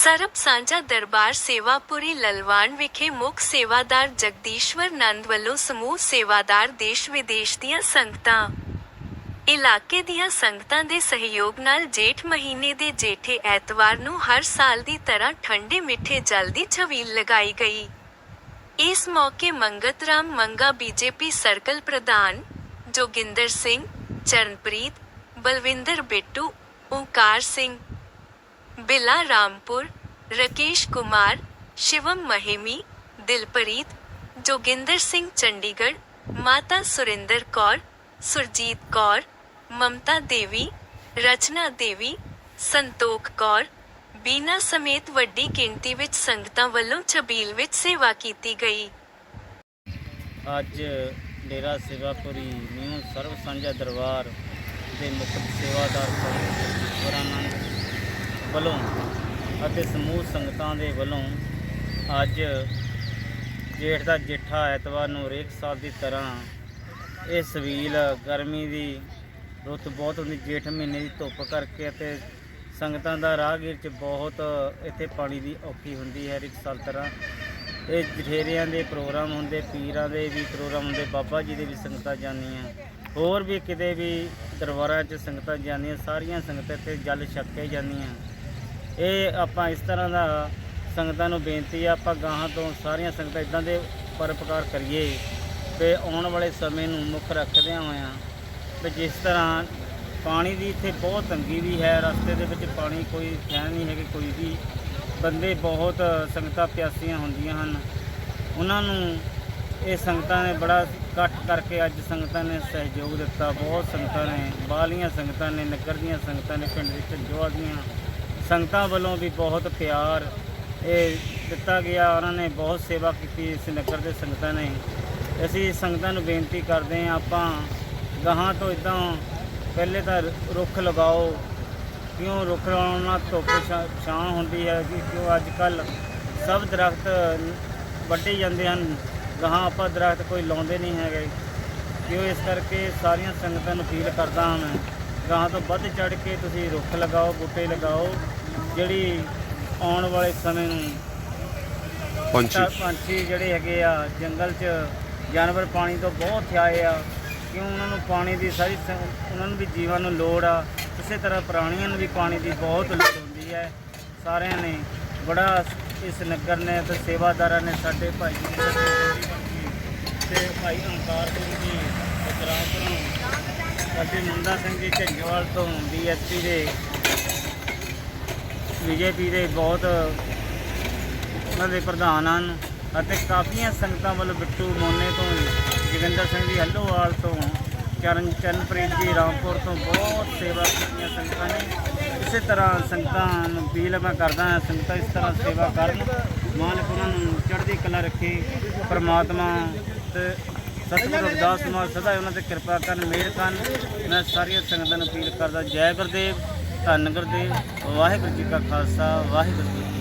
ਸਰਬ ਸਾਂਝਾ ਦਰਬਾਰ ਸੇਵਾਪੁਰੀ ਲਲਵਾਨ ਵਿਖੇ ਮੁੱਖ ਸੇਵਾਦਾਰ ਜਗਦੀਸ਼ਵਰ ਨੰਦ ਵੱਲੋਂ ਸਮੂਹ ਸੇਵਾਦਾਰ ਦੇਸ਼ ਵਿਦੇਸ਼ ਦੀਆਂ ਸੰਗਤਾਂ। ਇਲਾਕੇ ਦੀਆਂ ਸੰਗਤਾਂ ਦੇ ਸਹਿਯੋਗ ਨਾਲ ਜੇਠ ਮਹੀਨੇ ਦੇ ਜੇਠੇ ਐਤਵਾਰ ਨੂੰ ਹਰ ਸਾਲ ਦੀ ਤਰ੍ਹਾਂ ਠੰਡੇ ਮਿੱਠੇ ਜਲ ਦੀ ਛਵੀਲ ਲਗਾਈ ਗਈ। ਇਸ ਮੌਕੇ ਮੰਗਤ ਰਾਮ ਮੰਗਾ ਬੀਜੇਪੀ ਸਰਕਲ ਪ੍ਰਧਾਨ ਜੋਗਿੰਦਰ ਸਿੰਘ, ਚਰਨਪ੍ਰੀਤ, ਬਲਵਿੰਦਰ ਬਿੱਟੂ, ਓਂਕਾਰ ਸਿੰਘ ਬਿਲਾ ਰਾਮਪੁਰ ਰਕੇਸ਼ ਕੁਮਾਰ ਸ਼ਿਵਮ ਮਹਿਮੀ ਦਿਲਪ੍ਰੀਤ ਜੋਗਿੰਦਰ ਸਿੰਘ ਚੰਡੀਗੜ੍ਹ ਮਾਤਾ ਸੁਰਿੰਦਰ ਕੌਰ ਸੁਰਜੀਤ ਕੌਰ ਮਮਤਾ ਦੇਵੀ ਰਚਨਾ ਦੇਵੀ ਸੰਤੋਖ ਕੌਰ ਬੀਨਾ ਸਮੇਤ ਵੱਡੀ ਗਿਣਤੀ ਵਿੱਚ ਸੰਗਤਾਂ ਵੱਲੋਂ ਛਬੀਲ ਵਿੱਚ ਸੇਵਾ ਕੀਤੀ ਗਈ ਅੱਜ ਡੇਰਾ ਸੇਵਾਪੁਰੀ ਨਿਊ ਸਰਵ ਸਾਂਝਾ ਦਰਬਾਰ ਦੇ ਮੁੱਖ ਸੇਵਾਦਾਰ ਗੁਰਾਨੰਦ ਵੱਲੋਂ ਅਤੇ ਸਮੂਹ ਸੰਗਤਾਂ ਦੇ ਵੱਲੋਂ ਅੱਜ ਜੇਠ ਦਾ ਜੇਠਾ ਐਤਵਾਰ ਨੂੰ ਹਰੇਕ ਸਾਲ ਦੀ ਤਰ੍ਹਾਂ ਇਹ ਸਵੀਲ ਗਰਮੀ ਦੀ ਰੁੱਤ ਬਹੁਤ ਹੁੰਦੀ, ਜੇਠ ਮਹੀਨੇ ਦੀ ਧੁੱਪ ਕਰਕੇ ਅਤੇ ਸੰਗਤਾਂ ਦਾ ਰਾਹਗੀਰ ਚ ਬਹੁਤ ਇੱਥੇ ਪਾਣੀ ਦੀ ਔਖੀ ਹੁੰਦੀ ਹੈ ਹਰ ਸਾਲ ਤਰ੍ਹਾਂ। ਇਹ ਜਠੇਰਿਆਂ ਦੇ ਪ੍ਰੋਗਰਾਮ ਹੁੰਦੇ, ਪੀਰਾਂ ਦੇ ਵੀ ਪ੍ਰੋਗਰਾਮ ਹੁੰਦੇ, ਬਾਬਾ ਜੀ ਦੇ ਵੀ ਸੰਗਤਾਂ ਜਾਂਦੀਆਂ। ਹੋਰ ਵੀ ਕਿਤੇ ਵੀ ਦਰਬਾਰਾਂ 'ਚ ਸੰਗਤਾਂ ਜਾਂਦੀਆਂ, ਸਾਰੀਆਂ ਸੰਗਤਾਂ ਇੱਥੇ ਜਲ ਛਕ ਕੇ ਜਾਂਦੀਆਂ। ਇਹ ਆਪਾਂ ਇਸ ਤਰ੍ਹਾਂ ਦਾ ਸੰਗਤਾਂ ਨੂੰ ਬੇਨਤੀ ਆ, ਆਪਾਂ ਗਾਹਾਂ ਤੋਂ ਸਾਰੀਆਂ ਸੰਗਤਾਂ ਇਦਾਂ ਦੇ ਪਰਪਕਾਰ ਕਰੀਏ ਤੇ ਆਉਣ ਵਾਲੇ ਸਮੇਂ ਨੂੰ ਮੁੱਖ ਰੱਖਦਿਆਂ ਹੋਇਆਂ ਤੇ ਜਿਸ ਤਰ੍ਹਾਂ ਪਾਣੀ ਦੀ ਇੱਥੇ ਬਹੁਤ ਤੰਗੀ ਵੀ ਹੈ, ਰਸਤੇ ਦੇ ਵਿੱਚ ਪਾਣੀ ਕੋਈ ਹੈ ਨਹੀਂ ਹੈਗੇ, ਕੋਈ ਵੀ ਬੰਦੇ ਬਹੁਤ ਸੰਗਤਾਂ ਪਿਆਸੀਆਂ ਹੁੰਦੀਆਂ ਹਨ। ਉਹਨਾਂ ਨੂੰ ਇਹ ਸੰਗਤਾਂ ਨੇ ਬੜਾ ਇਕੱਠ ਕਰਕੇ ਅੱਜ ਸੰਗਤਾਂ ਨੇ ਸਹਿਯੋਗ ਦਿੱਤਾ। ਬਹੁਤ ਸੰਗਤਾਂ ਨੇ, ਬਾਹਲੀਆਂ ਸੰਗਤਾਂ ਨੇ, ਨਗਰ ਦੀਆਂ ਸੰਗਤਾਂ ਨੇ, ਪਿੰਡ ਦੇ ਝੰਜੋਆ ਦੀਆਂ ਸੰਗਤਾਂ ਵੱਲੋਂ ਵੀ ਬਹੁਤ ਪਿਆਰ ਇਹ ਦਿੱਤਾ ਗਿਆ। ਉਹਨਾਂ ਨੇ ਬਹੁਤ ਸੇਵਾ ਕੀਤੀ ਇਸ ਨਗਰ ਦੇ ਸੰਗਤਾਂ ਨੇ। ਅਸੀਂ ਸੰਗਤਾਂ ਨੂੰ ਬੇਨਤੀ ਕਰਦੇ ਹਾਂ, ਆਪਾਂ ਗਾਹਾਂ ਤੋਂ ਇਦਾਂ ਪਹਿਲੇ ਤਾਂ ਰੁੱਖ ਲਗਾਓ। ਕਿਉਂ ਰੁੱਖ ਲਾਉਣ ਨਾਲ ਧੁੱਪ ਛਾ- ਛਾਂ ਹੁੰਦੀ ਹੈ ਕਿ ਕਿਉਂ ਅੱਜ ਕੱਲ ਸਭ ਦਰਖਤ ਵੱਢੇ ਜਾਂਦੇ ਹਨ। ਗਾਹਾਂ ਆਪਾਂ ਦਰਖਤ ਕੋਈ ਲਾਉਂਦੇ ਨਹੀਂ ਹੈਗੇ। ਕਿਉਂ ਇਸ ਕਰਕੇ ਸਾਰੀਆਂ ਸੰਗਤਾਂ ਨੂੰ ਅਪੀਲ ਕਰਦਾ ਹਾਂ ਮੈਂ। ਗਾਹਾਂ ਤੋਂ ਵੱਧ ਚੜ ਕੇ ਤੁਸੀਂ ਰੁੱਖ ਲਗਾਓ, ਬੂਟੇ ਲਗਾਓ। ਜਿਹੜੀ ਆਉਣ ਵਾਲੇ ਸਮੇਂ ਨੂੰ ਪੰਛੀ। ਪੰਛੀ ਜਿਹੜੇ ਹੈਗੇ ਆ ਜੰਗਲ 'ਚ ਜਾਨਵਰ ਪਾਣੀ ਤੋਂ ਬਹੁਤ ਥਿਆਏ ਆ ਕਿਉਂ ਉਹਨਾਂ ਨੂੰ ਪਾਣੀ ਦੀ ਸਾਰੀ ਉਹਨਾਂ ਨੂੰ ਵੀ ਜੀਵਨ ਨੂੰ ਲੋੜ ਆ। ਇਸੇ ਤਰ੍ਹਾਂ ਪ੍ਰਾਣੀਆਂ ਨੂੰ ਵੀ ਪਾਣੀ ਦੀ ਬਹੁਤ ਲੋੜ ਹੁੰਦੀ ਹੈ। ਸਾਰਿਆਂ ਨੇ ਬੜਾ ਇਸ ਨਗਰ ਨੇ ਤੇ ਸੇਵਾਦਾਰਾਂ ਨੇ ਸਾਡੇ ਭਾਈ ਜੀ ਨੇ ਤੇ ਭਾਈ ਓਂਕਾਰ ਸਿੰਘ ਜੀ ਉਤਰਾਪੁਰੋਂ ਸਾਡੇ ਮੁੰਡਾ ਸਿੰਘ ਜੀ ਝੰਜੇਵਾਲ ਤੋਂ ਡੀਐਸਪੀ ਦੇ ਬੀਜੇਪੀ ਦੇ ਬਹੁਤ ਉਹਨਾਂ ਦੇ ਪ੍ਰਧਾਨ ਹਨ ਅਤੇ ਕਾਫੀਆਂ ਸੰਗਤਾਂ ਵੱਲੋਂ ਬਿੱਟੂ ਮੋਨੇ ਤੋਂ ਜੋਗਿੰਦਰ ਸਿੰਘ ਜੀ ਹੱਲੋਵਾਲ ਤੋਂ, ਚਰਨ ਚਰਨਪ੍ਰੀਤ ਜੀ ਰਾਮਪੁਰ ਤੋਂ ਬਹੁਤ ਸੇਵਾ ਕੀਤੀਆਂ ਸੰਗਤਾਂ ਨੇ। ਇਸੇ ਤਰ੍ਹਾਂ ਸੰਗਤਾਂ ਨੂੰ ਅਪੀਲ ਮੈਂ ਕਰਦਾ ਹਾਂ, ਸੰਗਤਾਂ ਇਸ ਤਰ੍ਹਾਂ ਸੇਵਾ ਕਰਨ, ਮਾਲਕ ਉਹਨਾਂ ਨੂੰ ਚੜ੍ਹਦੀ ਕਲਾ ਰੱਖੇ, ਪ੍ਰਮਾਤਮਾ ਤੇ ਸਤਿਗੁਰੂ ਰਵਿਦਾਸ ਮਹਾਰਾਜ ਸਦਾ ਉਹਨਾਂ ਤੇ ਕਿਰਪਾ ਕਰਨ, ਮਿਹਰ ਕਰਨ। ਮੈਂ ਸਾਰੀਆਂ ਸੰਗਤਾਂ ਨੂੰ ਅਪੀਲ ਕਰਦਾ, ਜੈ ਗੁਰਦੇਵ। ਧੰਨ ਗੁਰਦੇਵ ਵਾਹਿਗੁਰੂ ਜੀ ਕਾ ਖਾਲਸਾ ਵਾਹਿਗੁਰੂ ਜੀ